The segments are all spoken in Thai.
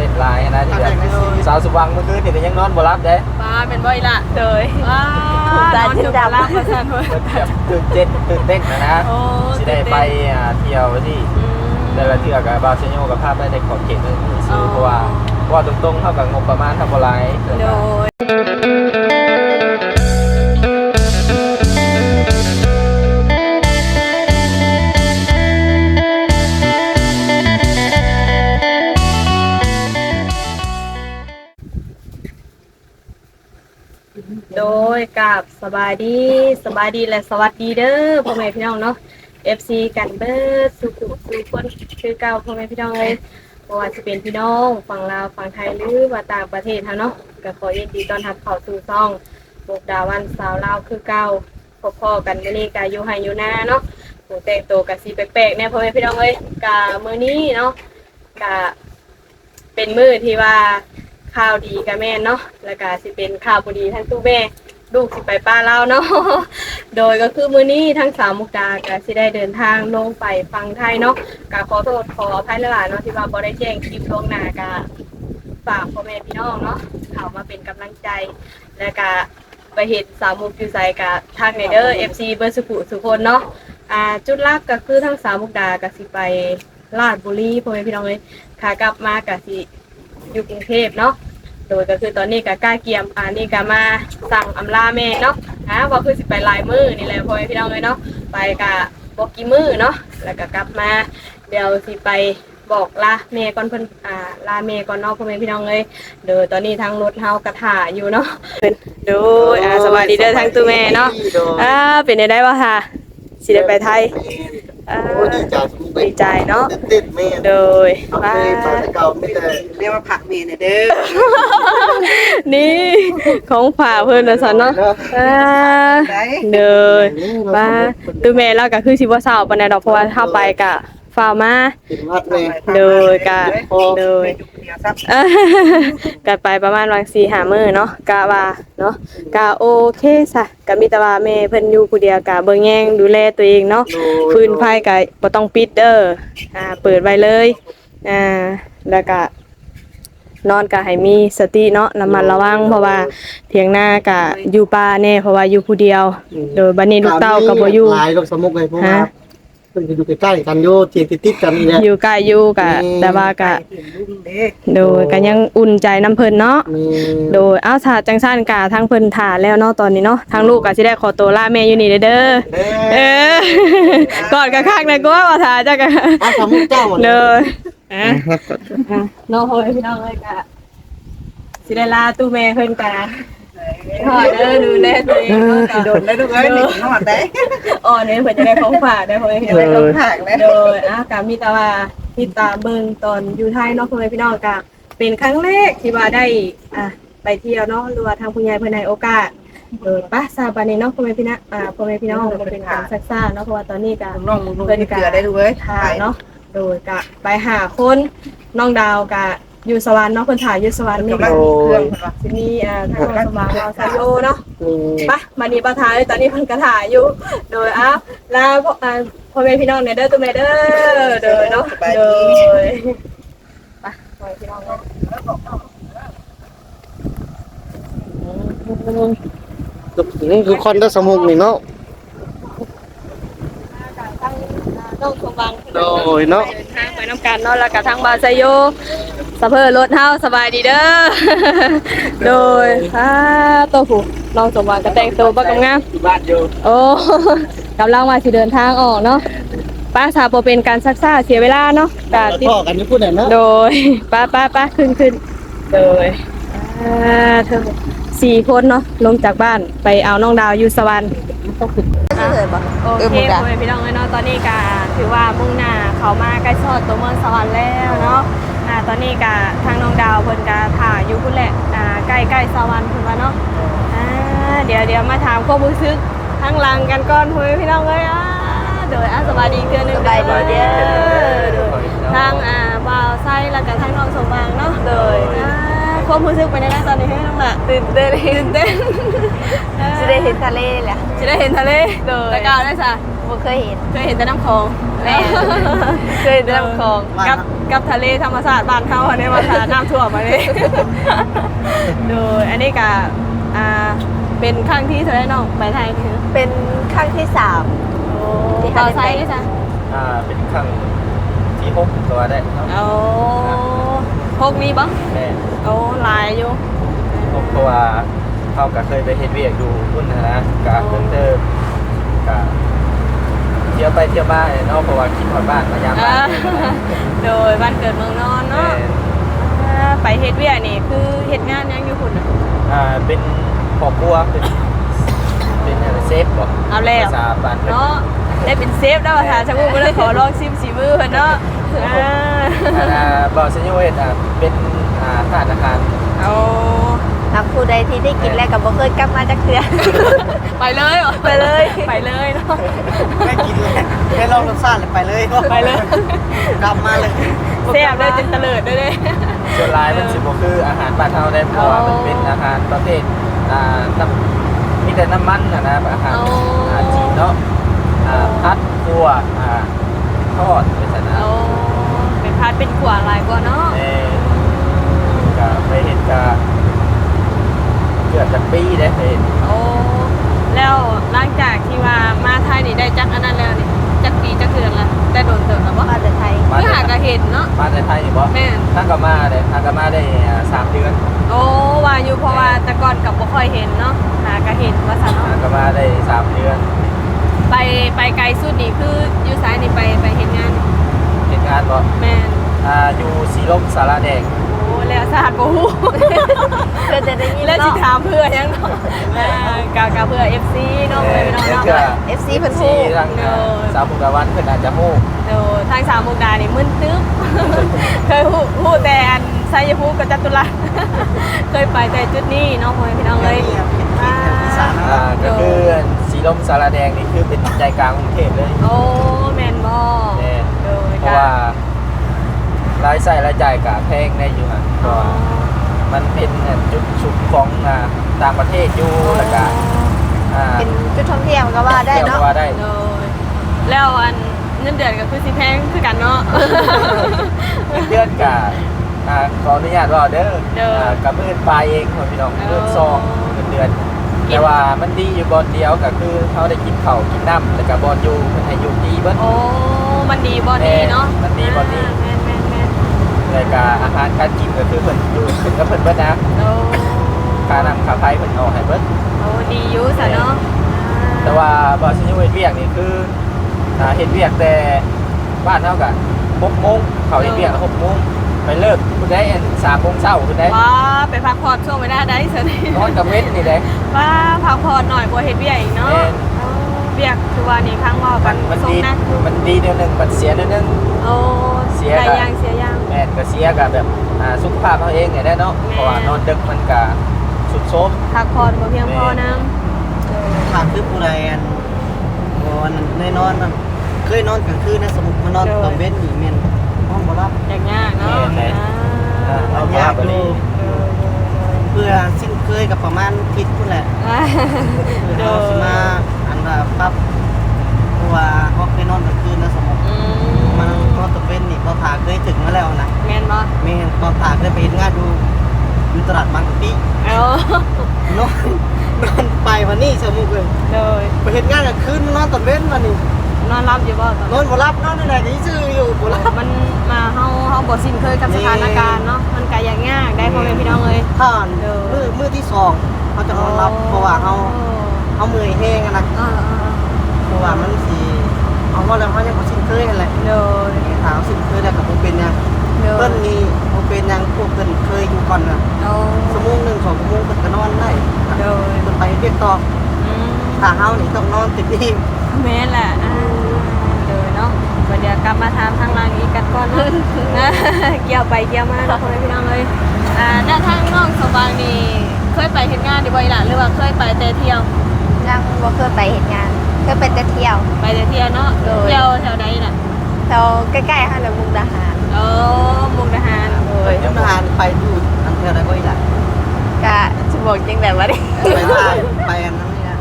เด็ดหลายนะที่แบบสาวสุวังเมื่อคืนนี่ก็ยังนอนบ่หลับเด้ป้าเป็นบ่อยละโดยว้าถูกตาวนอนถึงจุกดำลาบประชันเว้ยเพิ่นแบบตื่นเต้นตื่นเต้นนะนะโอ้สิได้ไปอ่าเที่ยวที่อืมแต่ละเทื่อกับบาเซโยกับภาพได้ในขอบเขตนึงอ๋ซื้ออเพราะว่าเพราะว่าตรงๆเท่ากับงบประมาณทำบ่หลายโดย ยกับสบายดีสบายดีและสวัสดีเด้อพ่อแม่พี่น้องเนาะ FC กันเบิดสุขุสุขคนคือเก่าพ่อแม่พี่น้องเลยบ่ว่าจะเป็นพี่น้องฝั่งลาวฝั่งไทยหรือว่าต่างประเทศเฮาเนาะก็ขอยินดีต้อนรับเข้าสู่ช่องบุกดาวันสาวลาวคือเก่าพ่อกันมื้อนี้ก็อยู่ไห้อยู่นาเนาะหูแต่งตัวก็สิแปลกๆแน่พ่อแม่พี่น้องเอ้ยก็มื้อนี้เนาะก็เป็นมื้อที่ว่า ข่าวดีกับแม่เนาะแล้วก็สิเป็นข่าวบ่ดีทั้งตู้แม่ลูกสิไปป้าเล่าเนาะ โดยก็คือมื้อนี้ทั้งสามมุกดาก็สิได้เดินทางลงไปฟังไทยเนาะก็ขอโทษขออภัยหลายๆเนาะที่ว่าบ่ได้แจ้งคลิปลวงหน้าก็ฝากพ่อแม่พี่น้องเนาะเข้ามาเป็นกำลังใจ แล้วก็ไปเห็นสามมุกอยู่ไสก็ทางในเด้อ FC เบอร์สุขุสุคนเนาะอ่าจุดหลักก็คือทั้งสามมุกดาก็สิไปลาดบุรีพ่อแม่พี่น้องเลยขากลับมาก็สิ อยู่กรุงเทพเนาะโดยก็คือตอนนี้ก็กล้าเกียมอ่านี่ก็มาสั่งอำลาแม่เนาะนะว่าคือสิไปหลายมือนี่แหละพ่อแม่พี่น้องเลยเนาะไปกะบอกกี่มือเนาะแล้วก็กลับมาเดี๋ยวสิไปบอกลาแม่ก่อนเพิ่นอ่าลาแม่ก่อนเนาะพ่อแม่พี่น้องเลยเดี๋ยวตอนนี้ทางรถเฮากระถ่าอยู่เนาะโดยอ่าสวัสดีเด้อทางตู้แม่เนาะอ่าเป็นได้บ่ค่ะสิได้ไปไทย อ่า โอ้ดีใจดีใจเนาะเต้นแม่โดยเอาว่าไปไปแต่เก่าไม่แต่เรียกว่าผักเมนเด้อนี่ของฝากเพิ่นน่ะซั่นเนาะอ่าเด้อว่าตู้แม่เราก็คือสิบ่เศร้าปานใดดอกเพราะว่าเฮาไปก็ ฟ้าวมาเป็นวัดแม่โดยกะโดยเดียวซับอ่าก็ไปประมาณวัน4-5มื้อเนาะกะว่าเนาะกะโอเคซะก็มีแต่ว่าแม่เพิ่นอยู่ผู้เดียวกะเบิ่งแยงดูแลตัวเองเนาะฟืนไฟก็บ่ต้องปิดเด้ออ่าเปิดไว้เลยอ่าแล้วก็นอนก็ให้มีสติเนาะระมัดระวังเพราะว่าเถียงหน้าก็อยู่ป่าแน่เพราะว่าอยู่ผู้เดียว โดยบัดนี้ลูกเต้าก็บ่อยู่หลายลูกสมุกเลยเพราะว่าฮะ เพิ่นก็อยู่ใกล้ๆกันโยเตียงติดๆกันนี่แหละ อยู่ใกล้อยู่ก็อืม แต่ว่าก็ถึงรุ่งเด้โดยก็ยังอุ่นใจน้ำเพิ่นเนาะ แม่โดยอ้าวถ้าจังซั่นก็ทางเพิ่นถ่าแล้วเนาะตอนนี้เนาะทางลูกก็สิได้ขอตัวลาแม่อยู่นี่เด้อเด้อเออกอดกันข้างเลยก็ว่าถ่าจักกันอ้าวสมุกเจ้าหมดเลยอะน้องพ่อแม่พี่น้องเลยกะสิได้ลาตู้แม่เพิ่นกะ ขอเด้อดูแลตัวเองเนาะสิโดนได้ลูกเอ้ยนี่อนได้อ่อนเนี่ยเพิ่นจะได้ของฝากได้พ่อแม่พี่น้องไปลงผักแล้วโดยอะกะมีต่ว่าติตามเบิ่งตอนอยู่ไทยเนาะพ่อแม่พี่น้องกะเป็นครั้งแรกที่ว่าได้อะไปเที่ยวเนาะหรือว่าทางผู้ใหญ่เพิ่นให้โอกาสโดยป้าซาบานีเนาะพ่อแม่พี่น้องอ่าพ่อแม่พี่น้องเป็นการซักซ่าเนาะเพราะว่าตอนนี้กะน้องมึงเป็นเกลือได้ลูกเอ้ยถ่ายเนาะโดยกะไปหาคนน้องดาวกะ อยู่สวรรค์เนาะคนถ่ายอยู่สวรรค์นี่กำลังมีเครื่องเพิ่นว่าที่นี่อ่าทางน้องสว่างเราซาโยเนาะนี่ไปะมานี่ประทายตอนนี้เพิ่นกระถ่ายอยู่ โดยอ้าวลาพ่ออ่าพ่อแม่พี่น้องเนี่ยเด้อตัวแม่เด้อโดยเนาะโดยไปพ่อแม่พี่น้องเนาะนี่คือคอนเดอร์สมุกนี่เนาะทางน้องสว่างโดยเนาะเดินทางไปน้ำกันเนาะแล้วก็ทางบาไซโย สะเพอรถเฮาสบายดีเด้อ โดยอ่าตัวผู้น้องสมหวังก็แต่งตัวบ่กำงามที่บ้านอยู่โอ้ กำลังมาสิเดินทางออกเนาะป้าสาวบ่เป็นการซักซ่าเสียเวลาเนาะกะติด พ่อกันนี่พูดหน่อยเนาะโดยป้าป้าป้าขึ้นขึ้นโดยอ่าเธอสี่คนเนาะลงจากบ้านไปเอาน้องดาวอยู่สวรรค์เลยบ่โอเคพ่อแม่พี่น้องเนาะตอนนี้ก็ถือว่ามุ่งหน้าเขามาใกล้ซอดตัวเมืองสวรรค์แล้วเนาะ อ่าตอนนี้ก็ทางน้องดาวเพิ่นก็ถ่ายอยู่พุ่นแหละอ่าใกล้ใกล้ๆสวรรค์เพิ่นว่าเนาะอ่าเดี๋ยวเดี๋ยวมาถามความรู้สึกทางหลังกันก่อนพ่อแม่พี่น้องเอ้ยอ่าโดยอะสวัสดีอีกเทื่อหนึงสบายดีเด้อโดยทางอ่าบ่าวไส้แล้วก็ทางน้องสมบังเนาะโดยอ่าความรู้สึกเป็นยังไงตอนนี้ให้น้องละตื่นเต้นตื่นเต้นสิได้เห็นทะเลแหละจะได้เห็นทะเลโดยแล้วก็ได้สะโบ่เคยเห็น เคยเห็นแต่น้ำคลองแม่ เคยเห็นแต่น้ำคลอง กับกับทะเลธรรมชาติบ้านเขาอันนี้มาทาน้ำท่วมมาเลยโดยอันนี้ก็อ่าเป็นครั้งที่เธอได้น้องไปไทยคือเป็นครั้งที่สามโอ้ที่เป่าทะเลไซด์ด้วยจ้ะอ่าเป็นครั้งที่หกตัวได้เนาะโอ้พกนี้บ้างแม่โอ้หลายอยู่ หกตัวเขาก็เคยไปเฮ็ดเวียกดูพุ่นนะนะกะเพิ่งเติมกะเที่ยวไปเที่ยวมาเนาะเพราะว่าคิดฮอดบ้านมายามอ่าบ้านโดยบ้านเกิดเมืองนอนแม่เนาะอ่าไปเฮ็ดเวียกนี่คือเฮ็ดงานยังอยู่พุ่นน่ะ อ่าเป็นครอบครัวเป็นเป็นอะไรเซฟบ่เอาแล้ว ภาษาบ้านเพิ่น เนาะได้เป็นเซฟได้ป่ะคะชาบูก็เลยขอลองชิมสีมือเพิ่นเนาะอ่าอ่าบอสซิโยเอตอะเป็นอ่าทานอาหารเอา นักผู้ใดที่ได้กินแล้วก็บ่เคยกลับมาจักเทื่อไปเลยเหรอไปเลย ไปเลยเนาะไม่กินเลยแค่ลองรสชาติเลยไปเลยไปเลยกลับมาเลยเสียบเลยจนเตลิดด้วยเลยส่วนลายมันสิบ่คืออาหารบ้านเฮาได้เพราะว่ามันเป็นอาหารประเภทอ่าน้ำมีแต่น้ำมันนะนะอาหารอาหารจีนเนาะอ่าพัดคั่วอ่าทอดเป็นสนะเอาเป็นพัดเป็นขวาลายกว่าเนาะเอ่อก็ไปเห็นก็ เกือบจะปีได้ไปเห็นโอ้แล้วหลังจากที่ว่ามาไทยนี่ได้จักอันนั้นแล้วนี่จักปีจักเดือนละได้โดนเติบแล้วบ่มาแต่ไทยมาเพื่อในหากระเห็นเนาะมาในไทยนี่บ่แม่นท่านก็มาได้ท่านก็มาได้อ่าสามเดือนโอ้ว่าอยู่เพราะว่าแต่ก่อนกับบ่ค่อยเห็นเนาะหากระเห็นว่าซั่นท่านเนาะก็มาได้สามเดือนไปไปไกลสุดนี่คืออยู่ซ้ายนี่ไปไปเห็นงานเห็นงานบ่แม่นอ่าอยู่สีลมสาราแดงโอ้ แล้วสะอาดบ่ฮู้เพื่อจะได้ยินแล้วสิเนาะถามเพื่อยังเนาะอ่ากากาเพื่อ FC เนาะเอเพื่ออนพี่น้องเดี๋ยวเนาะก็ FC เพิ่นสีฮู้ทางอ่าสาวมุกดาวันเพิ่นอาจจะฮู้เดี๋ยวทางสามมุกดานี่มึนตึ๊บ เคยฮู้ฮู้แต่อันไซยภูมิกับจตุรัส เคยไปแต่จุดนี้เนาะพ่อแม่พี่น้องเลยอ่าอ่าก็คือสีลมสาราแดงนี่คือเป็นใจกลางกรุงเทพเลยโอ้แม่นบ่แม่นโดยเพราะว่า รายใช้รายจ่ายกับแพงได้อยู่ฮะอ๋ก็อมันเป็นจุดชุมของอ่าต่างประเทศอยู่แล้วก็อ่า เป็นจุดท่องเที่ยวก็ว่าได้เที่ยวเนาะก็ว่าได้ โดยแล้วอันเงินเดือนก็คือสิแพงคือกันเนาะ เดือนกับอ่าขออนุญาตว่าเด้อเด้ออ่ากับเพื่อนปลายเองคนพี่น้องเออ เดือนซองเงินเดือน แต่ว่ามันดีอยู่บอนเดียวก็คือเขาได้กินข้าวกินน้ำแล้วก็บอนอยู่เพิ่นให้อยู่ดีเบิด โอ้ มันดีบ่ดีเนาะมันดีบ่ดีแม่นแม่นแม่น แล้วก็อาหารการกินก็คือเพิ่นอยู่เพิ่นก็เพิ่นเบิดนะโอ้ค่าน้ำค่าไฟเพิ่นเอาให้เบิดโอ้ดีอยู่ซะเนาะแต่ว่าบ่สิอยู่เฮ็ดเวียกนี่คืออ่าเฮ็ดเวียกแต่บ้านเฮาก็6โมงเขาเฮ็ดเวียกแล้ว6โมงไปเลิกคุณได้อัน3โมงเช้าคุณได้ว้าไปพักผ่อนช่วงเวลาได้ซะนี่นอนกับเว้นนี่ได้ว้าพักผ่อนหน่อยบ่เฮ็ดเวียกอีกเนาะแม่นเอาเวียกคือว่านี่ครั้งว่ากัมันนมันส่งดีนะมันดีเดียวหนึงมันเสียเดียวหนึงโอ้ เสียได้กันยังเสียยังแม่นก็เสียกับแบบอ่าสุขภาพเขาเองเนี่ยได้เนาะแม่นเพราะว่านอนดึกมันก็สุดโทรม พักผ่อนบ่เพียงพอนํถามคือผู้ใดอันบ่อันนั้นได้นอนนั่นเคยนอนกลางคืนนะสมมุติมานอนตอนเว้นนี่แม่นนอนบ่หลับ อย่างยากเนาะแม่น อ่าเอายากอยู่เพื่อสิ้นเคยกับประมาณทิศพุ่นแหละอ่าเพื่อโดเราสิยมาอันว่าปรับเพราะว่าเขาเคยนอนกลางคืนนะสมมุติอืมัน มนอนตะเป็นนี่พอถาเคยถึงมาแล้วนะแม่นบ่แม่นตอนถาเคยไปเฮ็ดงานดูอยู่ตลาดบางกะปิเอานอนนอนไปวันนี้สมมุติเลยโดยไปเฮ็ดงานกลางคืนนอนตอนเว้นวันนี้นอนรับอยู่บ่ตอนนอนบ่หลับนอนในไหนก็ซื่ออยู่บ่หลับมันมาเฮาเฮาบ่สิ้นเคยกับสถานการณ์เนาะมันก็ยากยากได้พ่อแม่พี่น้องเอ้ยผ่านมือมือที่สองเขาจะนอนหลับเพราะว่าเขาเขาเมื่อยแห้งอะนะอ่าเพราะว่ามันสิ เอาว่าแล้วเขายังบ่ชินเคยนั่นแหละๆโดยถามชินเคยแล้วกับบ่เป็นหยังโดเพิ่ยนนี่บ่เป็นหยังพวกเพิ่นเคยอยู่ก่อนน่ะโดชั่วโมงหนึงสองชั่วโมงเพิ่นก็นอนได้โดยเพิ่นไปเรียกต่ออืมถ้าเฮานี่ต้องนอนติดอิ่มแม่นแหละอ่าโดยเนาะก็เดี๋ยวกลับมาถามทางล่างอีกกันก่อนเนาะนะเกี่ยวไปเกี่ยวมาเนาะพ่อแม่พี่น้องเอ้ยอ่าด้านทางน้องสว่างนี่เคยไปเฮ็ดงานอยู่บ่อีหล่ะหรือว่าเคยไปแต่เที่ยว ยังบ่เคยไปเฮ็ดงาน เคยไปแต่เที่ยว ไปแต่เที่ยวเนาะโดย เที่ยวแถวใดน่ะแถวใกล้ๆห้างมุกดาหารโอ้มุกดาหารโดยเดี๋ยวทหารไปอยู่อันเท่าใดก็อีกล่ะก็สิบอกจริงแบบว่าดิไปทหารไปอันนั้นนี่นะ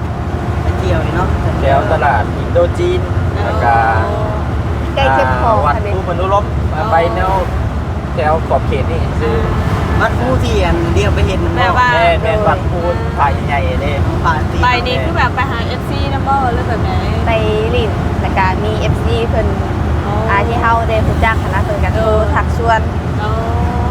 ไปเที่ยวนี่เนาะแถวตลาดอินโดจีนแล้วก็ใกล้เข้มพอวัดทะเลภูมินุรมไปแนวแถวขอบเขตนี่ซื้อ วัดผู้ที่อันเดียวไปเห็นแบบว่าแม่แม่วัดภูมิถ่ายใหญ่ๆเลยป่าตีไปนี่คือแบบไปหา FC นะบ่หรือแบบไหนไปลินแล้วก็มี FC เพิ่นอาที่เฮาได้รู้จักคณะเพิ่นก็โทรทักชวน โอ้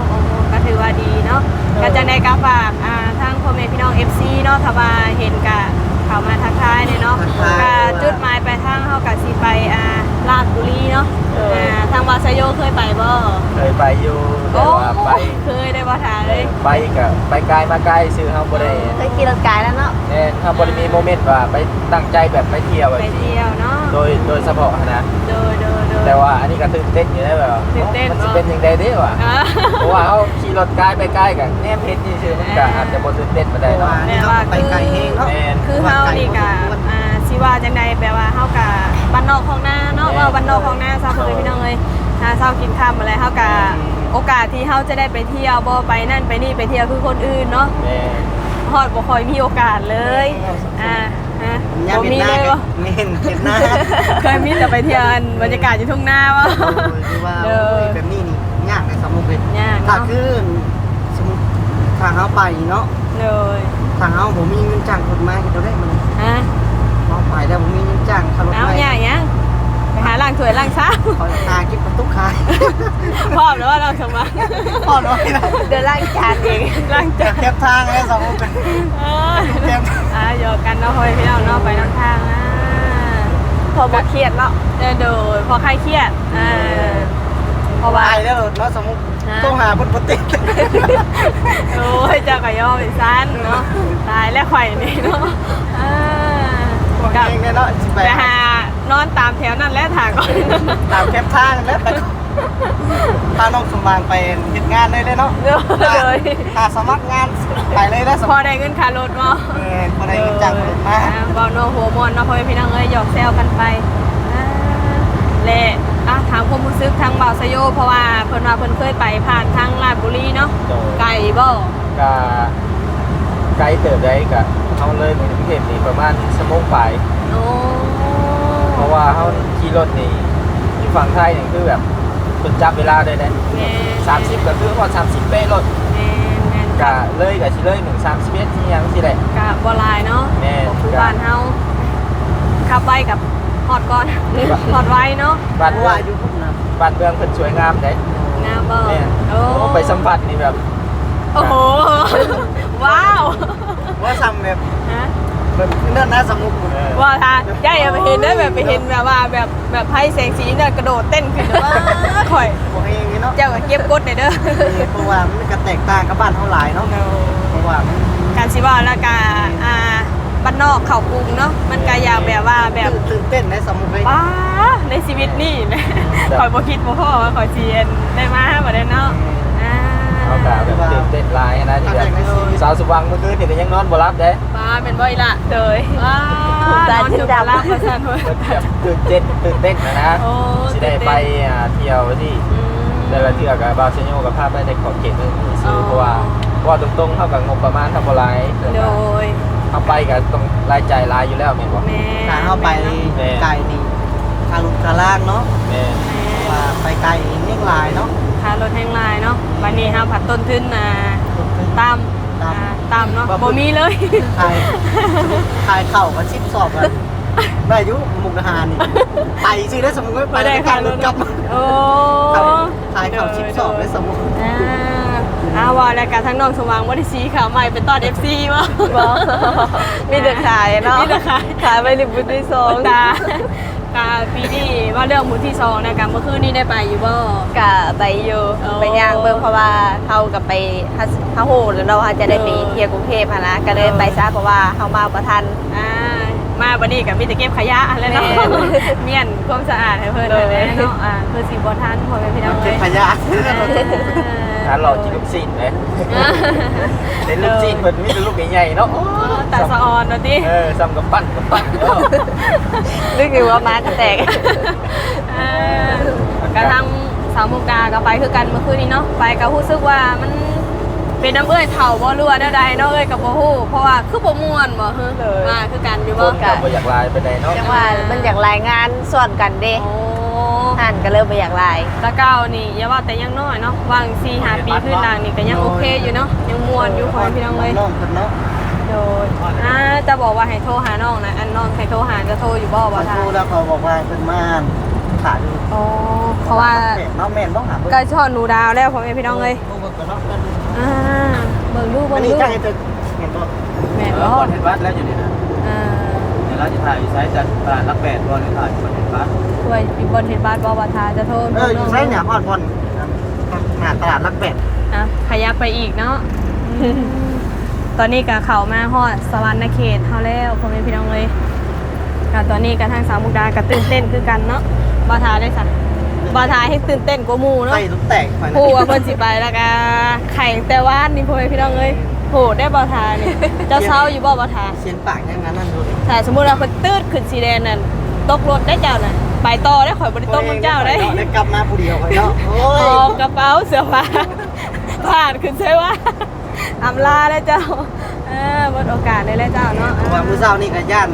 โอ้ก็ถือว่าดีเนาะเออก็จะได้กาฝากอ่าทางพ่อแม่พี่น้อง FC เนาะถ้าว่าเห็นกะเข้ามาทักทายเนี่ยเนาะก็จุดหมายปลายทางเฮากะสิไปอ่า ลาดบุรีเนาะอ่าทางวาซาโยเคยไปบ่เคยไปอยู่แต่โอ้ว่าไป เคยได้บ่ทาเลยไปกับไปไกลมาไกลซื้อเฮาบ่ได้เคยขี่รถไกลแล้วเนาะแน่เฮาบ่ได้มีโมเมนต์ว่าไปตั้งใจแบบไปเที่ยวแบบไปนี้เที่ยวเนาะโดยโดยเฉพาะนะโดยโดยโดยแต่ว่าอันนี้ก็ตื่นเต้นอยู่ได้แบบว่าตื่นเต้น มันจะเป็นยังไงเด้วะอ่า เพราะว่าเขาขี่รถไกลไปไกลกันแนมเพชรนี่ชื่อมันก็อาจจะบ่ตื่นเต้นมาได้เนาะอันนี้เราไปไกลเองเนาะแม่น คือเฮานี่กะอ่า สิว่าจังใดแปลว่าเฮากะบ้านนอกของหน้าเนาะแม่ว่าบ้านนอกของหน้าซาเพิ่นพี่น้องเอ้ยหาเช้ากินค่ำอะไรเฮากะโอกาสที่เฮาจะได้ไปเที่ยวบ่ไปนั่นไปนี่ไปเที่ยวคือคนอื่นเนาะแม่ฮอดบ่ค่อยมีโอกาสเลยอ่าฮะย่าบ่เห็นมีหน้าเลยกับ่นไม่เห็นเห็นหน้าเคยมีแต่ไปเที่ยวอันบรรยากาศอยู่ทุ่งนาบ่คือว่าเด้อแบบนี้นี่ยากในสมุกเลยยากถ้าเนาะคือสมมุติทางเขาไปเนาะเลยทางเขาผมมีเงินจ้างคนมากี่ตัวได้มัน ฮะ เขาไปแล้วผมมีเงินจ้างขับรถเอาไปอย่างยังไปหาล้างถ้วยล้างชามคอยตากิ๊บประตูขายพร้อมแล้วว่าเราสมัครพอน้อยนะเดินล่างจานเองล้างจะจานเก็บทางแล้วสมุกเลยเออเก็บอ่าหยอกกันเนาะพ่อแม่พี่น้องเนาะไปน้ำทางอ่าพอบ่เครียดเนาะเดินโดยพอใครเครียดอ่าเพราะว่าตายแล้วเนาะสมุกฮะต้องหาบนปติโอ้ยเจ้าก็ย่อเป็นสั้นเนาะตายแล้วข่อยนี่เนาะอ่าตัว กับเองเนี่ยเนาะสิไปไปหานอนตามแถวนั่นแหละถาก่อนตามแคปทางแล้วแต่พาน้องสมบางไปเฮ็ดงานได้เลยเนาะเลยถ้าสมัครงานไปเลยแล้วสพมัอครได้เงินค่ารถมั้เออบ่ได้เงินจ้างคนมาอ่บอลโนหัวมอนเนาะพ่อแม่พี่น้องเอ้ยหยอกแซวกันไปอ่าและอะถามความรู้สึกทางบ่าวสะโยเพราะว่าเพิ่นว่าเพิ่นเคยไปผ่านทางลาดบุรีเนาะโดยไกลบ่ก็ ไกลเติบได้ก็เขาเลยกรุงเทพนี่ประมาณชั่วโมงปลายโอ้เพราะว่าเขาขี่รถนี่ที่ฝั่งไทยนี่คือแบบคุณจับเวลาได้เลยแม่สามสิบก็คือว่าสามสิบเป๊ะรถแม่แม่นกะเลยกับชิเลยหนึ่งสามสิบเอ็ดที่ยังสิได้กะบ่หลายเนาะแม่นบ่คือบ้านเฮาขับไวกับฮอดก่อนฮอดไวเนาะบ้านเพราะเมือว่างอยู่พุ่นนะบ้านเมืองเพิ่นสวยงามเด้งามบ่แม่นโอ้โอ้ไปสัมผัสนี่แบบ โอ้โห ว้าวว่าซ้ำแบบฮะแบบเนื่อนหน้าสมุกหมดเออว่าถ้าย่าอย่าไปเห็นได้แบบไปเห็นแบบว่าแบบแบบไพ่แสงสีเนี่ยกระโดดเต้นขึ้นว่าข่อยบอกเองนี่เนาะเจ้าก็เก็บกดหน่อยเด้อเพราะว่ามันก็แตกต่างกับบ้านเท่าหลายเนาะเพราะว่ามันการสิว่าแล้วก็อ่าบ้านนอกเขากรุงเนาะมันก็อยากแบบว่าแบบตื่นเต้นในสมุกเลยป้าในชีวิตนี่นะข่อยบ่คิดบ่พ่อว่าข่อยสิเรียนได้มาบ่ได้เนาะอ่า เอากะแบบตื่นเต้นหลายนะที่แบบสาวสุวังเมื่อคืนนี่ก็ยังนอนบ่หลับเด้ป้าเป็นบ่อีละเดยว้านอนถึงบ่รับว่าซั่นเว้ยเพิ่นแบบตื่นเต้นตื่นเต้นนะนะโอ้สิได้ไปอ่าเที่ยวที่อืมแต่ละเทื่อกับบาเซโยกับภาพได้ในขอบเขตนึงซื้อเพราะว่าเพราะว่าตรงๆเท่ากับงบประมาณเท่าบ่หลายโดยเอาไปก็ต้องรายจ่ายหลายอยู่แล้วแม่นบ่แม่ถ้าเข้าไปแม่ไกลนี่คารุคาล่างเนาะแม่นว่าไปไกลเนียงลายเนาะ ค่ารถแห้งลายเนาะวันนี้ห้าผัดต้นทุนนะตามตามอ่าตามเนาะบ่มีเลยถ่ายถ่ายเข่ากับชิปสอบกันได้อายุมุกดาหารนี่ไปซื้อได้สมมุติว่าไปบ่ได้ได้ค่าการรรถถกลับมาโอ้ถ่ายเข่าชิปสอบได้สมมุติ อ่าอ่าว่าแล้วกันทั้งน้องสว่างบ่ได้สีขาวใหม่เป็นตอน FC บ่บ่มีแต่ขายเนาะมีแต่ขาย ขายไปริบบุญที่สอง ตา กาปีนี้ว่าเรื่องหมู่ที่สองนะกันเมื่อคืนนี้ได้ไปอยู่บ่กะไปอยู่โอ้ไปย่างเบิ่งเพราะว่าเฮากับไปฮัสเฮาโหแล้วเราจะได้ไปเออเที่ยวกรุงเทพหั้นนะก็เลยไปซะเพราะว่าเฮามาบ่ทัน อ่ามาบัดนี้ก็มีแต่เก็บขยะแล้วเนาะแม่เมียนความสะอาดให้เพิ่นเลยเนาะอ่าคือสิบ่ทันพ่อแม่พี่น้องเก็เอ้บยขยะถ้าเรากินลูกซีนไหมเห็นลูกซีนเพิ่นมีแต่ลูกใหญ่ๆเนาะตาสะออนว่าติเออซ้ำกับปั้นกับปั้นเนาะนึกอยู่ว่ามากระแตกอ่ากระทั่งสาวมุกดาก็ไปคือกันเมื่อคืนนี้เนาะไปก็รู้สึกว่ามันเป็นน้ำเอ้ยเฒ่าบ่หรือว่าแนวใดเนาะเอ้ยกับบ่ฮู้เพราะว่าคือบ่ม่วนบ่ฮึมาคือกันอยู่คบ่นก็บ่อยากลายไปไหนเนาะจังว่ามันอยากรายงานส่วนกันเด้โอ้ ท่านก็เริ่มไปอยากราย ตะเก้านี่อย่าว่าแต่ยังน้อยเนาะวาง4 5ปีขึ้นหลังนี่ก็ยังโอเคอยู่เนาะยังม่วนอยู่ขอให้พี่น้องเอ้ยน้องกันเนาะโดยอ่าจะบอกว่าให้โทรหาน้องนะอันน้องให้โทรหาจะโทรอยู่บ่พบ่อทาโทรแล้วเขาบอกว่าเป็นม่านขาอยู่อ๋อเพราะว่าแม่น้องแม่นต้องหาเบิ่งก็ชอบหนูดาวแล้วพ่อแม่พี่น้องเอ้ยเบิ่งกันเนาะกันอ่าเบิ่งดูอัเบิ่นงนี้ดูจ้างให้เธอเห็นบ่แม่นเอบ่อคนเห็นวัดแล้วอยู่นี่นะอ่าเดี๋ยวเราจะถ่ายอยู่ไซส์จัดตลาดรักแปดตัวนี่ถ่ายคนเห็นวัดช่วยอยู่บนเห็นบ้านบ่ว่าทาจะโทรเอออยู่ไซส์เนี่ยพอดบอลหน้าตลาดรักแปดอะขยับไปอีกเนาะตอนนี้ก็เข้ามาฮอดสวรรค์เขตเฮาแล้วพ่อแม่พี่น้องเอ้ยก็ตอนนี้ก็ทางสาวมุกดาก็ตื่นเต้นคือกันเนาะบ่ทาได้ซะบ่ทาให้ตื่นเต้นกว่าหมู่เนาะไส้ลูกแตกไปนะผู้ว่าเพิ่นสิไปแล้วก็ไข่แต่ว่านนี่พ่อแม่พี่น้องเอ้ย โหได้บ่ทานี่เจ้าเช้าอยู่บ่บ่ทาเสียงปากยังงั้นนั่นดูดิถ้าสมมุติว่าเพิ่นตืดขึ้นสีแดงนั่นตกรถได้เจ้าน่ะไปต่อได้ข่อยบ่ได้ตกกับเจ้าได้ได้กลับมาผู้เดียวกันเนาะโอ้หอยบกระเป๋าเสื้อผ้าผ่านขึ้นใช่ว่าอำลาได้เจ้าเออหมดโอกาสได้แล้วเจ้าเนาะเพราะว่ามื้อเช้านี่ก็ย่าน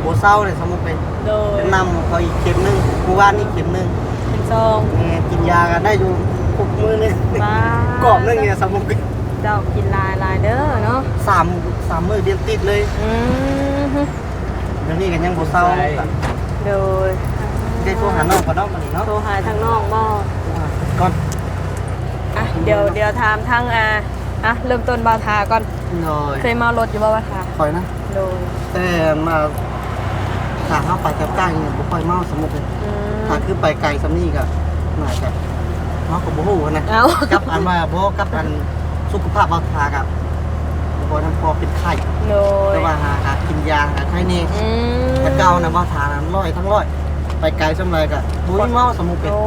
โบเศร้าเนี่ยสมมุติเป็นโดยเป็นนำเขาอีกเข็มหนึงเมื่อวานนี่เข็มหนึงเป็นซองแม่กินยากันได้อยู่หกมื้อนี่มากรอบหนึงเนี่ยสมมุติ เป็นเจ้ากินลายลายเด้อเนาะสามสามมื้อเดือนติดเลยอืมเดี๋ยวนี้ก็ยังโบเศร้าโดยได้โทรหาน้องกับน้องมานี่เนาะโทรหาทางน้องบ่ก่อนอะเดี๋ยวเดี๋ยวถามทางอ่าอะเริ่มต้นบาทาก่อนหน่อยเคยเมารถอยู่บ่บาทาคอยนะ โดยแต่มาถ้าเข้าไปกับก้างเนี่ยบ่ค่อยเมาสมมุติเลยอืมถ้าคือไปไกลสำนี่ก็น่าจะเมากับบ่ฮู้นะเอ้า กับอันว่าบ่กับอัน สุขภาพบ่ทากับบ่นำพอเป็นไข้โดยแต่ว่าหาหากินยาหาไข้แน่อืมแต่เก่านะบ่ทานั้นร้อยทั้งร้อย ไปไกลสำไรก็บ่มีเมาสมมุติเป็นโอ้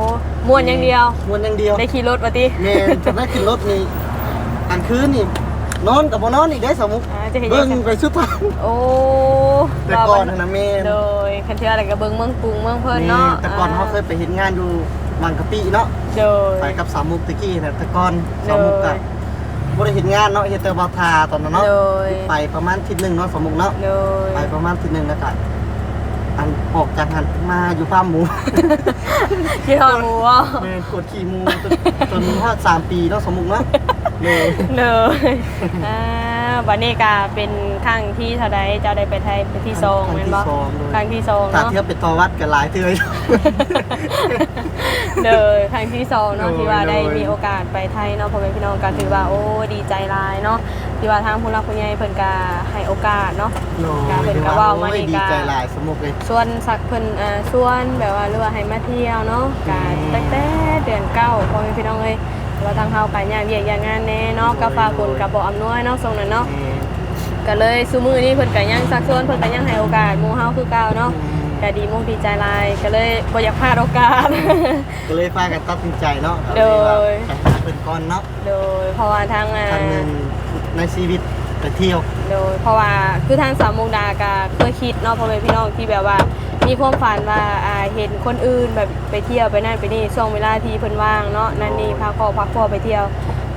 ม่วนอย่างเดียว มวนอย่างเดียวได้ขี่รถปะติแม่จะได้ขึ้นรถนี่กลางคืนนี่ นอนกับบ่นอนอีกได้สมมุติอ่าจะเห็นยัเบิ่งงไงไปสุดทางโอ้แต่ก่อนน่ะนะแม่โดยคันเทืออะไรกับเบิงเมืองกรุงเมืองเพิ่นเนาะแต่ก่อนเขาเคยไปเห็นงานอยู่บางกะปิเนาะโดย ไปกับสามมุกตะกี้นะแต่ก่อนสามมุกอะบ่ได้ เห็นงานเนาะเฮ็ดแต่บาทาตอนนั้นเนาะโดย ไปประมาณทิศหนึงเนาะสามมุกเนาะโดยไปประมาณทิศหนึงแล้วก็อันออกจากหันมาอยู่ฟาร์มหมูที่ทอดหมูอะแม่นกดขี่หมูจนจนฮอด3ปีเนาะสามมุกเนาะเลย โดยอ่า วันนี้ก็เป็นครั้งที่เท่าใดเจ้าได้ไปไทยเป็นที่สองแม่นบ่ครั้งที่สองเลยครั้งที่สองถ้าเนาะ เทียบเป็นตัววัดก็หลายเทื่ออยู่เดยครั้งที่สองเนาะโดยที่ว่าได้โดย มีโอกาสไปไทยเนาะพ่อแม่พี่น้องก็ถือว่าโอ้ดีใจหลายเนาะที่ว่าทางผู้รักผู้ใหญ่เพิ่นก็ให้โอกาสเนาะ การเพิ่นก็เว้ามานี่โอ้ยดีก็ใจหลายสมมุกเลย ส่วนสักเพิ่นเอ่อส่วนแบบว่าหรือว่าให้มาเที่ยวเนาะกาอืม ตั้งแต่เดือนเก้าพ่อแม่พี่น้องเอ้ยแต่ ว่าทางเฮาก็ยากเวียกยากงานแน่เนาะก็ฟ้าฝนก็บ่อำนวยเนาะทรงนั้นเนาะก็เลยซุมื้อนี้เพิ่นก็ยังสักส่วนเพิ่นก็ยังให้โอกาสหมู่เฮาคือเก่าเนาะก็ดีมุกดีใจหลายก็เลยบ่อยากพลาดโอกาส ก็เลยพากันตัดสินใจเนาะโดยไปหาเป็นก้อนเนาะโดยเพราะว่าทางอ่าครั้งหนึ่งในชีวิตไปเที่ยว โดยเพราะว่าคือทางสามมุกดาก็เคยคิดเนาะพ่อแม่พี่น้องที่แบบว่า มีความฝันว่าอ่าเห็นคนอื่นแบบไปเที่ยวไปนั่นไปนี่ช่วงเวลาที่เพิ่นว่างเนาะนั่นนี่พาครอบพักครัวไปเที่ยว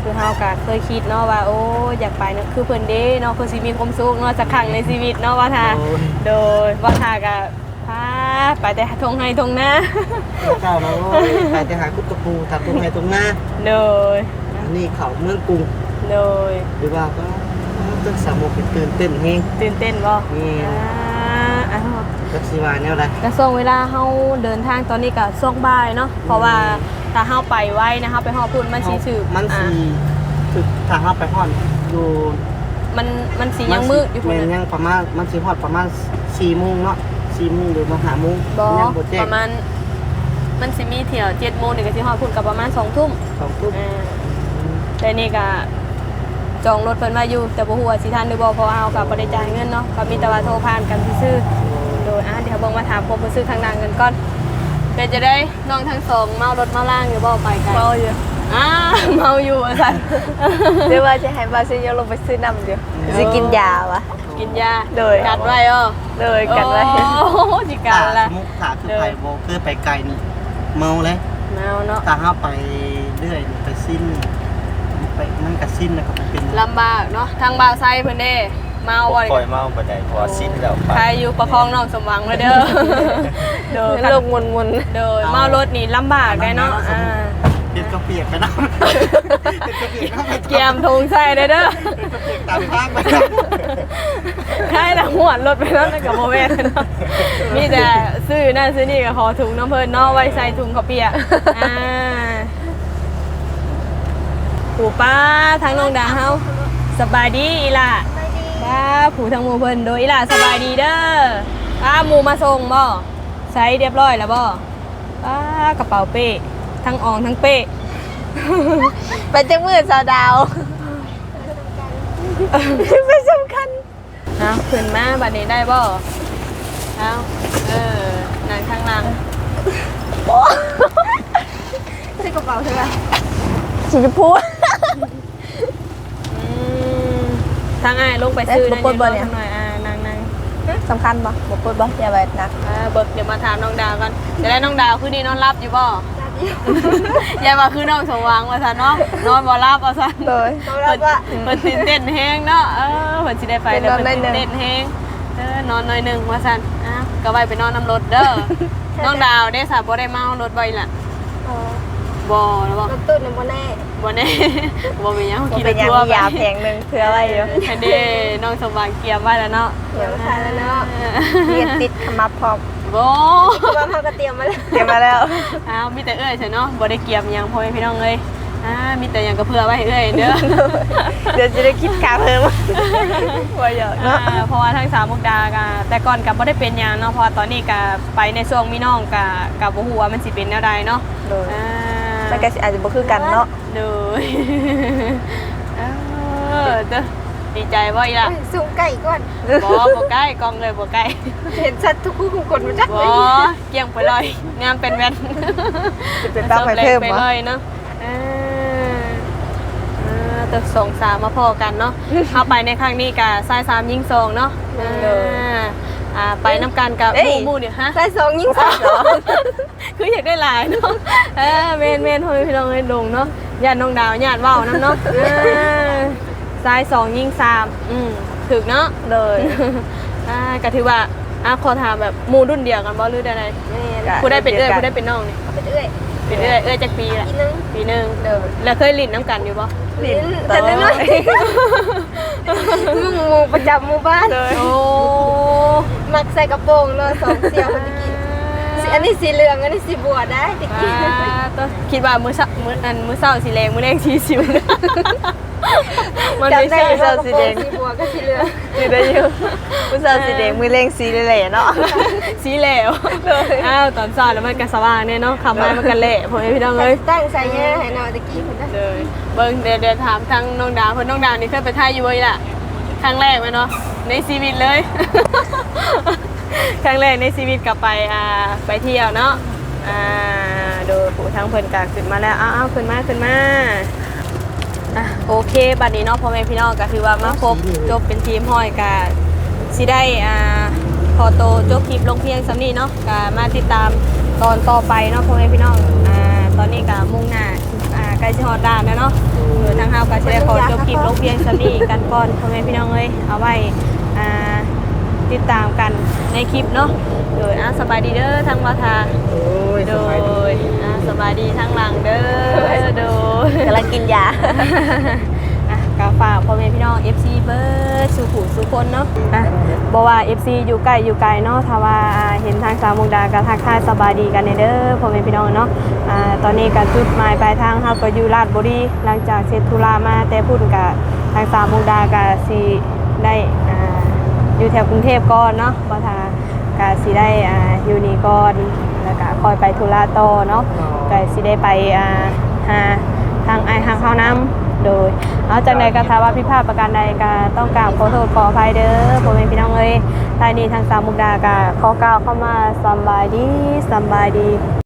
คือเฮาก็เคยคิดเนาะว่าโอ้อยากไปเนาะคือเพิ่นเด้เนาะคือสิมีความสุขเนาะสักครั้งในชีวิตเนาะว่าทาโอ้ยโดยว่าทาก็พาไปแต่ทงให้ทงนะเจ้าเนาะไปแต่หาคุตะปูตัดตรงไหนตรงหน้าโดยอันนี้เขาเมืองกรุงโดยหรือว่าก็ตึกสามโมกเป็นตื่นเต้นเฮงตื่นเต้นบ่อืมอ่าอ้าว กัสิวาแนวใดก็ช่วงเวลาเฮาเดินทางตอนนี้ก็ช่วงบ่ายเนาะเพราะว่าถ้าเฮาไปไว้นะเฮาไปฮอดพุ่นมันสิสืบมันอ่าสีถึกทางเข้าไปฮอดอยู่มันมันสิยังมืดอยู่พุ่นมันน่ะยังประมาณมันสิฮอดประมาณ4โมงเนาะ4โมงหรือมา5โมงบ่ยังบ่แจ้งประมาณมันสิมีเที่ยว7โมงนี่ก็สิฮอดพุ่นก็ประมาณ2ทุ่มสองทุ่มอ่าแต่นี่ก็จองรถเพิ่นไว้อยู่แต่บ่ฮู้ว่าสิทันหรือบ่เพราะว่าเฮาก็บ่ได้จ่ายเงินเนาะก็มีแต่ว่าโทรผ่านกันซื่อๆ โดยอะเดี๋ยวเบิ่งมาถามความรู้สึกทางด้านกันก่อนเป็นจะได้น้องทั้งสองเมารถเมาล่างอยู่บ่ไปกันเมาอยู่อ่าเมาอยู่ว่าซั่นเรียกว่าจะให้บาซิโยลงไปซื้อน้ำอยู่จะกินยาวะกินยาโดยกัดไว้อ๋อเลยกันไว้โอ้โหจิกัถ้านละสมมุติถ้าคือเลยไปบ่เคยไปไกลนี่เมาเลยเมาเนาะถ้าเฮาไปเรื่อยนี่ไปสิ้นไปมันก็สิ้นแล้วก็มันเป็นลำบากเนาะทางบ่าวไซเพิ่นเด้ เมาบ่คอยเมาบ่ได้เพอสิ้นแล้วไปใครอยู่ประคองน้องสมหวังเลยเด้อเด้อโลกมนมนเด้อเมารถนี่ลำบากได้เนาะอ่าเฮ็ดก็เปียกไปเนาะเฮ็ดก็เปียกเนาะเกียมทงใส่เด้อเด้อตามทางไปใช่ละหัวรถไปแล้วนั่นกับโมเมนเนาะมีแต่ซื้อนั่นซื้อนี่กับหอถุงน้ำเพิ่นเนาะไว้ใส่ถุงข้าวเปียกอ่าผู้ป้าทางน้องดาวเฮาสบายดีอีหล่ะ ป้าผู้ทางหมู่เพิ่นโดยอีหล่ะสบายดีเด้อป้าหมู่มาส่งบ่ใช้เรียบร้อยแล้วบ่ป้ากระเป๋าเป้ทั้งอองทั้งเป้ไปจังมือสาวดาวไปสำคัญเอาขึ้นมาบัดนี้ได้บ่เอาเออนั่งข้างหล่างใช่กระเป๋าใช่ไหมสีชมพู อืม ทางอ้ายลงไปซื้อเอ๊ะบ่ปลดบ่เนี่ยทางหน่อยอ่านั่งนั่งสำคัญปะบอกพูดบ่อย่าไปนะอ่าเบิกเดี๋ยวมาถามน้องดาวกันจะได้น้องดาวคืนนี้นอนรับอยู่บ่ยายว่าคือน้องสมหวังว่าซั่นเนาะนอนบ่รับว่าซั่นเลยเพิ่นเพิ่นตื่นเต้นแฮงเนาะเออเพิ่นสิได้ไปเด้อไปเพิ่นนอนหน่อยหนึ่งตื่นเต้นแฮงเออนอนหน่อยหนึงว่าซั่นอะก็ไว้ไปนอนน้ำรถเด้อน้องดาวได้สาบ่ได้เมารถบ่อีหล่ะ บ่แล้วบ่รถตู้นี่บ่แน่บ่แน่บ่มีหยังบ่ขี่รเป็ถนหยังทัวร์มียาแพงหนึงเพื่อไว้อยู่อันนี้น้องสมหวังเกียมไว้แล้วเนาะเดี๋ยวทานแล้วเนาะเรียนติดขมับพร้อมโบ่ว่าเขาก็เตรียมมาแล้วเตรียมมาแล้วอ้าวมีแต่เอ้ยใช่เนาะบ่ได้เกียมหยังพ่อแม่พี่น้องเอ้ยอ่ามีแต่หยังก็เพื่อไว้ให้เอ้ยเด้อเดี๋ยวจะได้คิดค่าเพิ่มว่าอยากเนาะอ่าเพราะว่าทั้งสามมุกดาก็แต่ก่อนก็บ่ได้เป็นหยังเนาะเพราะว่าตอนนี้ก็ไปในช่วงมีน้องก็ก็บ่ฮู้ว่ามันสิเป็นแนวใดเนาะ โดย อ่า มันก็สิอาจจะบ่คือกันเนาะโดยเออเด้อดีใจบ่อีล่ะสูงไก่ก่อนบ่บ่ใกล้กล้องเลยบ่ใกล้เห็นสัตว์ทุกคู่กดมาจักบอเกี่ยงไปเลยงามเป็นแว่นจะเป็นตั้งไปเพิ่มไปบ่เลยเนาะอ่าอ่าตัวสองสามมาพอกันเนาะเข้าไปในครั้งนี้กับสายสามยิงสองเนาะ อ่าอ่าไปน้ำกันกับหมู่หมู่เดี๋ยวฮะ ใส่สองยิ่งสามคืออยากได้หลายเนาะเออเมนเมนพ่อแม่พี่น้องเลยลงเนาะญาติน้องดาวญาติว่าวน้ำเนาะอ่าสายสองยิงสามอืมถึกเนาะ เลยอ่าก็ถือว่าอะขอถามแบบหมู่รุ่นเดียวกันบ่หรือใดแม่นๆผู้ได้เป็นเอ้ยผู้ได้เป็นน้องนี่เป็นเอื้อยเป็นเอ้ยเอ้ยจากปีละอีนึงปีหนึ่งเดินแล้วเคยลิ้นน้ำกันอยู่ปะลิ้นแต่น้อยๆมึงหมูประจำหมู่บ้าน โอ้ มักใส่กระโปรงเนาะสองเสียวคนตะกี้สีอันนี้สีเหลืองอันนี้สีบัวได้ตะกี้อ่าตัวคิดว่ามือเช้ามืออันมือเศร้าสีแรงมือแดงสีสิวนะมันไม่จำได้ใช่ว่ากระโปรงสีบัวก็สีเหลืองอยู่ได้อยู่ผู้สาวสีแดงมือเล่งสีเหล่ๆเนาะสีเหลวอ้าวตอนสอนแล้วมันก็สว่างเนี่ยเนาะคำไม้มันก็เละผมให้พี่น้องเลยตั้งใส่แย่ให้เนาะตะกี้คนนั้นเลยเบิ้งเดี๋ยวเดี๋ยวถามทางน้องดาวเพิ่นน้องดาวนี่เคยไปท่ายอยู่บ่อีล่ะค รั้งแรกไหมเนาะในชีวิตเลย ครั้งแรกในชีวิตกลับไปอ่าไปเที่ยวเนาะอ่าโดยผู้ทางเพิ่นกาขึ้นมาแล้วอ้าวขึ้นมาขึ้นมาอะโอเคบัดนี้เนาะพ่อแม่พี่น้องก็ถือว่ามาครบจบเป็นทีมห้อยกาสิได้อ่าพอโตจบคลิปลงเพียงสำนีเนาะก็มาติดตามตอนต่อไปเนาะพ่อแม่พี่น้องอ่าตอนนี้ก็มุ่งหน้า ใกล้จะฮอดด้านแล้วเนาะโดยทางเฮาก็สิได้ขอจบคลิปลงเพียงสำนี้กันก่อนพ่อแม่พี่น้องเอ้ยเอาไว้อ่าติดตามกันในคลิปเนาะโดยอะสบายดีเด้อทั้งมาทาโอ้ยโดสบายดี ยอะสบายดีทั้งหลังเด้อโดย กำลังกินยาอะ กาฝากพ่อแม่พี่น้อง FC เบิร์ดสู่ผู้สู่คนเนาะอะบอกว่า FC อยู่ใกล้อยู่ไกลเนาะถ้าว่าเห็นทางสาวมุกดาก็ทักทายสบายดีกันเด้อพ่อแม่พี่น้องเนาะอ่าตอนนี้ก็จุดหมายปลายทางเฮาก็อยู่ราชบุรีหลังจากเสร็จธุระมาแต่พุ่นก็ทางสาวมุกดาก็สิได้อ่าอยู่แถวกรุงเทพก่อนเนาะบ่ทากาสิได้อ่าอยู่นี่ก่อนแล้วก็คอยไปธุระต่อเนาะก็สิได้ไปอ่าหาทางไอายทางเข้าน้ำ โดยเอาจากใดก็ถ้าว่าพิพาทประการใดก็ต้องกราบขอโทษขออภัยเด้อพ่อแม่พี่น้องเอ้ยทายนี้ทางสามมุกดาก็ขอกล่าวเข้ามาสบายดีสบายดี